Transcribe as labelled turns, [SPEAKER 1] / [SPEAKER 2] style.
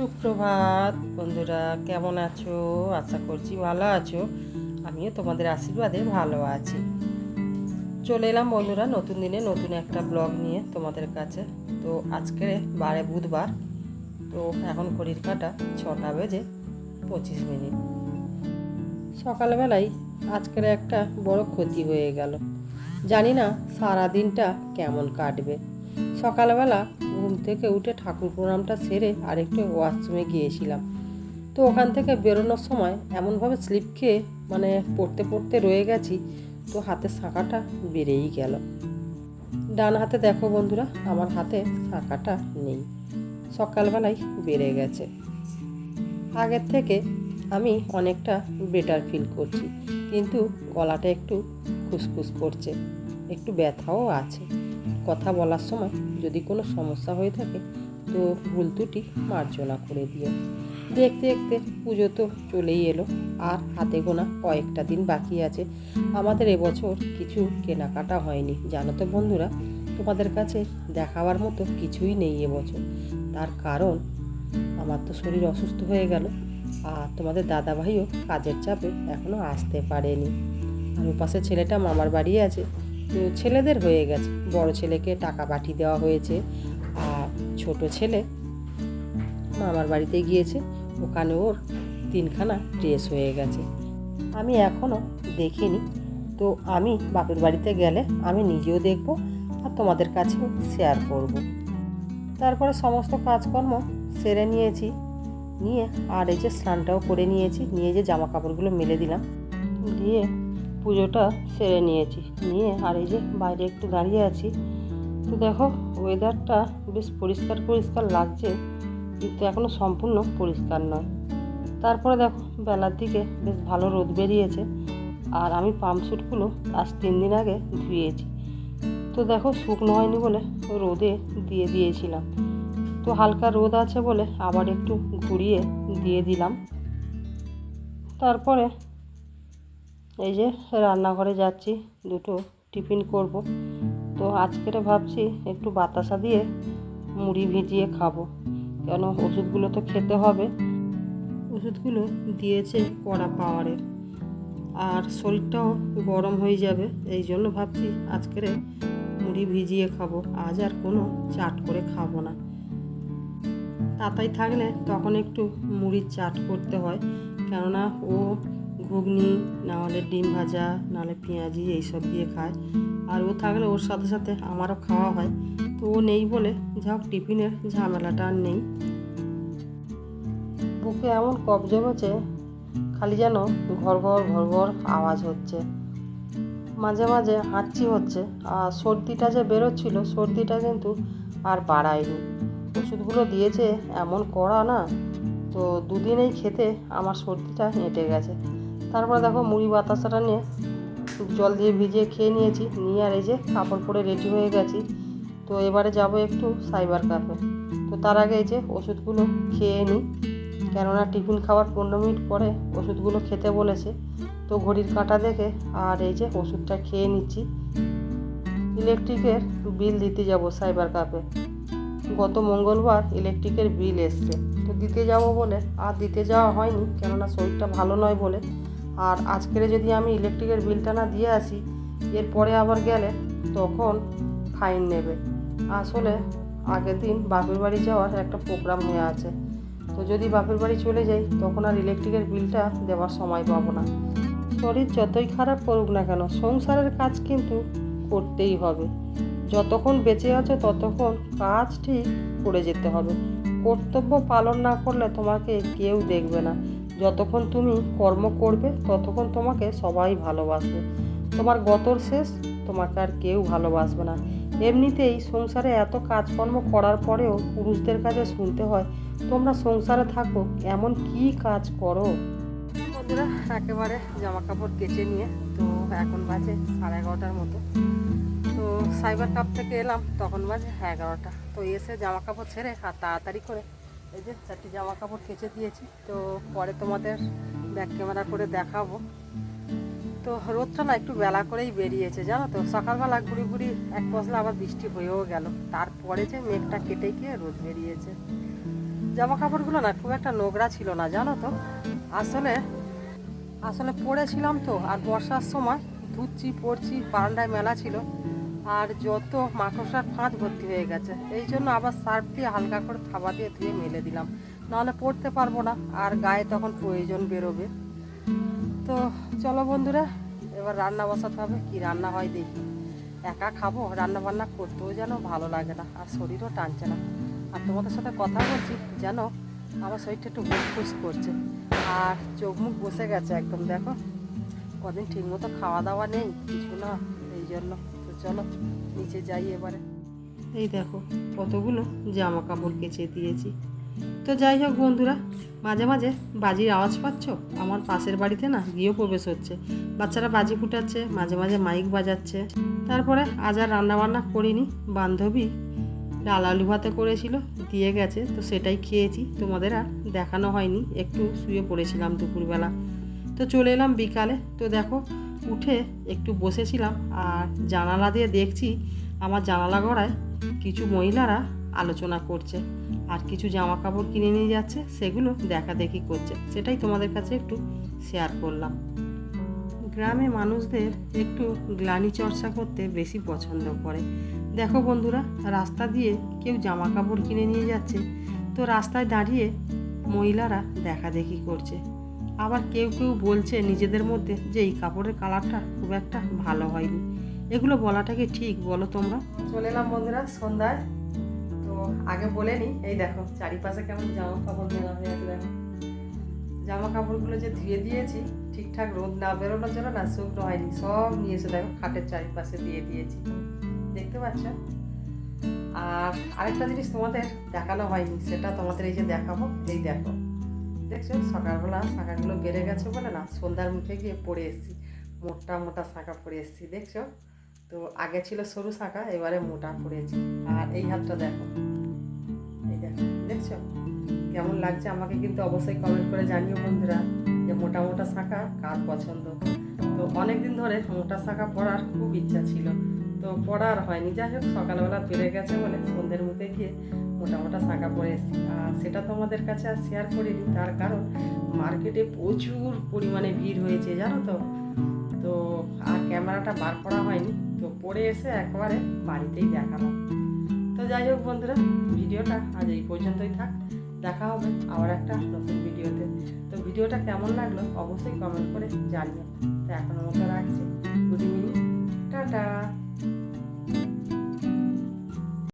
[SPEAKER 1] সুপ্রভাত, বন্ধুরা, কেমন আছো? আশা করছি ভালো আছো। আমিও তোমাদের আশীর্বাদে ভালো আছি। চলে এলাম, বন্ধুরা, নতুন দিনে নতুন একটা ব্লগ নিয়ে তোমাদের কাছে। তো আজকে বারে বুধবার, তো এখন ঘড়ির কাটা ছটা বেজে পঁচিশ মিনিট। সকালবেলায় আজকের একটা বড় ক্ষতি হয়ে গেল। জানি না সারা দিনটা কেমন কাটবে। সকালবেলা ঘুম থেকে উঠে ঠাকুর প্রণামটা সেরে আরেকটু ওয়াশরুমে গিয়েছিলাম। তো ওখান থেকে বেরোনোর সময় এমনভাবে স্লিপ খেয়ে মানে পড়তে পড়তে রয়ে গেছি, তো হাতের শাঁখাটা বেড়েই গেল। ডান হাতে দেখো বন্ধুরা, আমার হাতে শাঁখাটা নেই। সকালবেলায় বেড়ে গেছে। আগের থেকে আমি অনেকটা বেটার ফিল করছি, কিন্তু গলাটা একটু খুসখুস করছে, একটু ব্যথাও আছে। কথা বলার সময় যদি কোনো সমস্যা হয়ে থাকে, তো ভুল ত্রুটি মার্জনা করে দিও। দেখতে দেখতে পুজো তো চলেই এলো, আর হাতে গোনা কয়েকটা দিন বাকি আছে। আমাদের এবছর কিছু কেনাকাটা হয়নি, জানো তো বন্ধুরা? তোমাদের কাছে দেখাবার মতো কিছুই নেই এবছর। তার কারণ, আমার তো শরীর অসুস্থ হয়ে গেল, আর তোমাদের দাদাভাইও কাজের চাপে এখনও আসতে পারেনি। আর ওপাশে ছেলেটা মামার বাড়ি আছে ছেলেদের হয়ে গেছে। বড় ছেলেকে টাকা পাঠিয়ে দেওয়া হয়েছে আর ছোট ছেলে মামার বাড়িতে গিয়েছে। ওখানে ওর তিনখানা ড্রেস হয়ে গেছে। আমি এখনও দেখিনি। তো আমি বাপের বাড়িতে গেলে আমি নিজেও দেখব আর তোমাদের কাছেও শেয়ার করব। তারপরে সমস্ত কাজকর্ম সেরে নিয়েছি। নিয়ে আর এই যে স্নানটাও করে নিয়েছি। নিয়ে যে জামা কাপড়গুলো মেলে দিলাম। দিয়ে পুজোটা সেরে নিয়েছি। নিয়ে আর এই যে বাইরে একটু দাঁড়িয়ে আছি। তো দেখো ওয়েদারটা বেশ পরিষ্কার পরিষ্কার লাগছে, কিন্তু এখনও সম্পূর্ণ পরিষ্কার নয়। তারপরে দেখো, বেলার দিকে বেশ ভালো রোদ বেরিয়েছে আর আমি পাম্পস্যুটগুলো আজ তিন দিন আগে ধুয়েছি। তো দেখো, শুকনো হয়নি বলে রোদে দিয়ে দিয়েছিলাম। তো হালকা রোদ আছে বলে আবার একটু ঘুরিয়ে দিয়ে দিলাম। তারপরে এই যে রান্নাঘরে যাচ্ছি, দুটো টিফিন করব। তো আজকের ভাবছি একটু বাতাসা দিয়ে মুড়ি ভিজিয়ে খাব। কেন ওষুধগুলো তো খেতে হবে। ওষুধগুলো দিয়েছে কড়া পাওয়ারের আর শরীরটাও গরম হয়ে যাবে, এই জন্য ভাবছি আজকের মুড়ি ভিজিয়ে খাব। আজ আর কোনো চাট করে খাব না। তাতাই থাকলে তখন একটু মুড়ির চাট করতে হয়। কেননা ও ঘুগনি নাহলে ডিম ভাজা নাহলে পেঁয়াজি, এইসব দিয়ে খায়। আর ও থাকলে ওর সাথে সাথে আমারও খাওয়া হয়। তো ও নেই বলে যা হোক টিফিনের ঝামেলাটা আর নেই। বুকে এমন কফ জমেছে, খালি যেন ঘর ঘর ঘর ঘর আওয়াজ হচ্ছে। মাঝে মাঝে হাঁচি হচ্ছে, আর সর্দিটা যে বেরোচ্ছিল, সর্দিটা কিন্তু আর বাড়ায়নি। ওষুধগুলো দিয়েছে, এমন কড়া না, তো দুদিনেই খেতে আমার সর্দিটা হেঁটে গেছে। তারপরে দেখো মুড়ি বাতাসাটা নিয়ে জল দিয়ে ভিজিয়ে খেয়ে নিয়েছি। নিয়ে আর এই যে কাপড় পরে রেডি হয়ে গেছি। তো এবারে যাব একটু সাইবার ক্যাফে তো তার আগে এই যে ওষুধগুলো খেয়ে নিই। কেননা টিফিন খাওয়ার পনেরো মিনিট পরে ওষুধগুলো খেতে বলেছে। তো ঘড়ির কাঁটা দেখে আর এই যে ওষুধটা খেয়ে নিচ্ছি। ইলেকট্রিকের বিল দিতে যাব সাইবার ক্যাফে গত মঙ্গলবার ইলেকট্রিকের বিল এসছে। তো দিতে যাব বলে, আর দিতে যাওয়া হয়নি। কেননা শরীরটা ভালো নয় বলে। আর আজকের যদি আমি ইলেকট্রিকের বিলটা না দিয়ে আসি, এরপরে আবার গেলে তখন ফাইন নেবে। আসলে আগের দিন বাপের বাড়ি যাওয়ার একটা প্রোগ্রাম হয়ে আছে। তো যদি বাপের বাড়ি চলে যাই, তখন আর ইলেকট্রিকের বিলটা দেওয়ার সময় পাবো না। শরীর যতই খারাপ করুক না কেন, সংসারের কাজ কিন্তু করতেই হবে। যতক্ষণ বেঁচে আছো, ততক্ষণ কাজ ঠিক করে যেতে হবে। কর্তব্য পালন না করলে তোমাকে কেউ দেখবে না। যতক্ষণ তুমি কর্ম করবে, ততক্ষণ তোমাকে সবাই ভালোবাসবে। তোমার গতর শেষ, তোমাকে আর কেউ ভালোবাসবে না। এমনিতেই সংসারে এত কাজকর্ম করার পরেও পুরুষদের কাছে শুনতে হয়, তোমরা সংসারে থাকো, এমন কি কাজ করো? বন্ধুরা, একেবারে জামা কাপড় কেচে নিয়ে, তো এখন বাজে সাড়ে এগারোটার মতো। তো সাইবার কাপ থেকে এলাম, তখন বাজে এগারোটা। তো এসে জামা কাপড় ছেড়ে আর তাড়াতাড়ি করে এই যে চারটি জামা কাপড় কেচে দিয়েছি, তো পরে তোমাদের ব্যাক ক্যামেরা করে দেখাবো। তো রোদটা না একটু বেলা করেই বেরিয়েছে, জানো তো? সকালবেলা ঘুরি ঘুরি এক পশলা আবার বৃষ্টি হয়েও গেল। তারপরে যে মেঘটা কেটে গিয়ে রোদ বেরিয়েছে। জামা কাপড়গুলো না খুব একটা নোংরা ছিল না, জানো তো? আসলে আসলে পড়েছিলাম তো, আর বর্ষার সময় ধুচ্ছি পড়ছি বারান্দায় মেলা ছিল। আর যত মাকড়সার ফাঁদ ভর্তি হয়ে গেছে, এই জন্য আবার সার্ফ দিয়ে হালকা করে থাবা দিয়ে ধুয়ে মেলে দিলাম। নাহলে পড়তে পারব না, আর গায়ে তখন প্রয়োজন বেরোবে। তো চলো বন্ধুরা, এবার রান্না বসাতে হবে, কি রান্না হয় দেখি। একা খাব রান্না বান্না করতেও যেন ভালো লাগে না, আর শরীরও টানছে না। আর তোমাদের সাথে কথা বলছি, যেন আমার শরীরটা একটু ফুসফুস করছে। আর চোখ মুখ বসে গেছে একদম, দেখো। কদিন ঠিক মতো খাওয়া দাওয়া নেই, কিছু না, এই জন্য। চলো, নিচে যাই এবারে। এই দেখো, কতগুলো জামা কাপড় কেচে দিয়েছি। তো যাই হোক বন্ধুরা, মাঝে মাঝে বাজির আওয়াজ পাচ্ছ? আমার পাশের বাড়িতে না গৃহপ্রবেশ হচ্ছে। বাচ্চারা বাজি ফুটাচ্ছে, মাঝে মাঝে মাইক বাজাচ্ছে। তারপরে আজ আর রান্নাবান্না করিনি, বান্ধবী ডাল আলু ভাতে করেছিল, দিয়ে গেছে, তো সেটাই খেয়েছি। তোমাদের আর দেখানো হয়নি, একটু শুয়ে পড়েছিলাম দুপুরবেলা। তো চলে এলাম বিকালে। তো দেখো উঠে একটু বসেছিলাম আর জানালা দিয়ে দেখছি আমার জানালা গড়ায় কিছু মহিলারা আলোচনা করছে আর কিছু জামা কাপড় কিনে নিয়ে যাচ্ছে, সেগুলো দেখা দেখি করছে। সেটাই তোমাদের কাছে একটু শেয়ার করলাম। গ্রামে মানুষদের একটু গ্লানি চর্চা করতে বেশি পছন্দ করে। দেখো বন্ধুরা, রাস্তা দিয়ে কেউ জামা কাপড় কিনে নিয়ে যাচ্ছে, তো রাস্তায় দাঁড়িয়ে মহিলারা দেখা দেখি করছে। আবার কেউ কেউ বলছে নিজেদের মধ্যে যে এই কাপড়ের কালারটা খুব একটা ভালো হয়নি। এগুলো বলাটা কি ঠিক বলো তোমরা? চলে এলাম বন্ধুরা সন্ধ্যায়। তো আগে বলে নি, এই দেখো চারিপাশে কেমন জামা কাপড় মেলা হয়ে আছে দেখো জামা কাপড়গুলো যে ধুয়ে দিয়েছি, ঠিকঠাক রোদ না বেরোনোর জন্য না শুকনো হয়নি, সব নিয়ে এসে দেখো খাটের চারিপাশে দিয়ে দিয়েছি। দেখতে পাচ্ছ? আর আরেকটা জিনিস তোমাদের দেখানো হয়নি, সেটা তোমাদের এই যে দেখাবো, এই দেখো। দেখছ? সকালবেলা শাঁখাগুলো বেড়ে গেছে বলে না, সন্ধ্যার মুখে গিয়ে পড়ে এসেছি। মোটা মোটা শাঁখা পরে এসেছি, দেখছ? তো আগে ছিল সরু শাঁখা, এবারে মোটা পড়েছি আর এই হাতটা দেখো। এই দেখো, দেখছ? কেমন লাগছে আমাকে কিন্তু অবশ্যই কমেন্ট করে জানিও বন্ধুরা, যে মোটা মোটা শাঁখা কার পছন্দ? তো অনেক দিন ধরে মোটা শাঁখা পরার খুব ইচ্ছা ছিল। তো পড়ার হয়নি। যাই হোক, সকালবেলা বেড়ে গেছে বলে সন্ধ্যের মুখে গিয়ে মোটা মোটা শাঁখা পরে এসেছি। আর সেটা তোমাদের কাছে আর শেয়ার করিনি, তার কারণ মার্কেটে প্রচুর পরিমাণে ভিড় হয়েছে, জানো তো? তো আর ক্যামেরাটা বার করা হয়নি, তো পরে এসে একবারে বাড়িতেই দেখালাম। তো যাই হোক বন্ধুরা, ভিডিওটা আজ এই পর্যন্তই থাক। দেখা হবে আবার একটা নতুন ভিডিওতে। তো ভিডিওটা কেমন লাগল অবশ্যই কমেন্ট করে জানিও। তো এখনও মতো রাখছি। Good evening tata.